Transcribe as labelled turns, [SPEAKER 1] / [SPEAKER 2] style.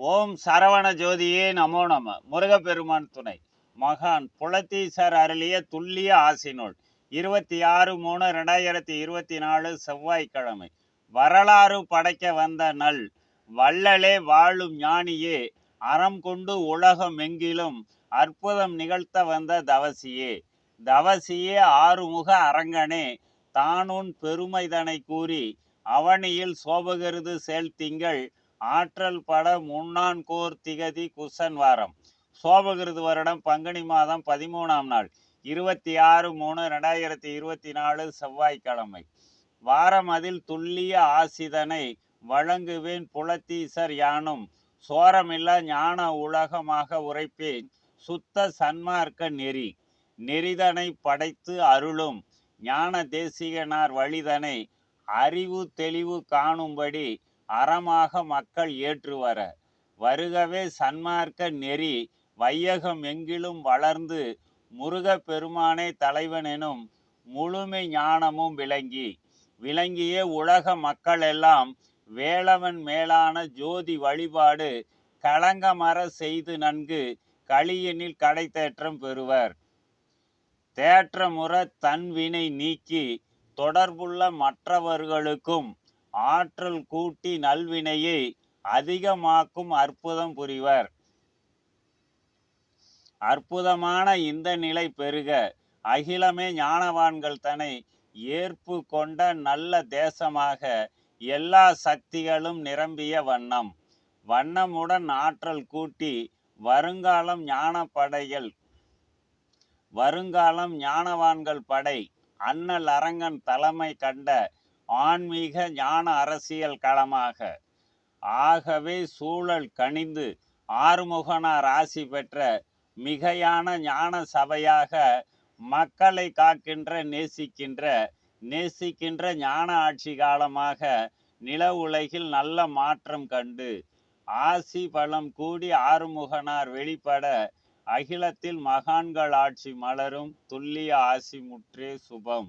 [SPEAKER 1] ஓம் சரவண ஜோதியே நமோ நம. முருகப்பெருமான் துணை. மகான் புலத்தீசர் அருளிய துல்லிய ஆசினோல் இருபத்தி ஆறு மூணு ரெண்டாயிரத்தி இருபத்தி நாலு செவ்வாய்க்கிழமை. வரலாறு படைக்க வந்த நல். வள்ளலே வாழும் ஞானியே. அறம் கொண்டு உலகம் எங்கிலும் அற்புதம் நிகழ்த்த வந்த தவசியே. தவசியே ஆறுமுக அரங்கனே. தானுன் பெருமைதனை கூறி அவனியில் சோபகிருது சேல் திங்கள். ஆற்றல் பட முன்னான்கோர் திகதி குசன் வாரம். சோபகிருது வருடம் பங்குனி மாதம் பதிமூணாம் நாள். இருபத்தி ஆறு மூணு ரெண்டாயிரத்தி இருபத்தி நாலு செவ்வாய்க்கிழமை. வாரம் அதில் துல்லிய ஆசிதனை வழங்குவேன் புலத்தீசர் யானும். சோரமில்லா ஞான உலகமாக உரைப்பேன் சுத்த சன்மார்க்க நெறி. நெறிதனை படைத்து அருளும் ஞான தேசிகனார் வழிதனை அறிவு தெளிவு காணும்படி அறமாக மக்கள் ஏற்று வர வருகவே சன்மார்க்க நெறி வையகம் எங்கிலும் வளர்ந்து முருகப் பெருமானே தலைவனெனும் முழுமை ஞானமும் விளங்கி விளங்கிய உலக மக்கள் எல்லாம் வேளவன் மேலான ஜோதி வழிபாடு களங்கமர செய்து நன்கு களியனில் கடை தேற்றம் பெறுவர். தேற்றமுற தன்வினை நீக்கி தொடர்புள்ள மற்றவர்களுக்கும் ஆற்றல் கூட்டி நல்வினையை அதிகமாக்கும் அற்புதம் புரிவர். அற்புதமான இந்த நிலை பெருக. அகிலமே ஞானவான்கள் தன்னை ஏற்பு கொண்ட நல்ல தேசமாக எல்லா சக்திகளும் நிரம்பிய வண்ணம். வண்ணமுடன் ஆற்றல் கூட்டி வருங்காலம் ஞான படைகள் வருங்காலம் ஞானவான்கள் படை அண்ணல் அரங்கன் தலைமை கண்ட ஆன்மீக ஞான அரசியல் களமாக. ஆகவே சூழல் கணிந்து ஆறுமுகனார் ஆசி பெற்ற மிகையான ஞான சபையாக மக்களை காக்கின்ற நேசிக்கின்ற நேசிக்கின்ற ஞான ஆட்சி காலமாக நில உலகில் நல்ல மாற்றம் கண்டு ஆசி பலம் கூடி ஆறுமுகனார் வெளிப்பட அகிலத்தில் மகான்கள் ஆட்சி மலரும் துல்லிய ஆசி முற்றே சுபம்.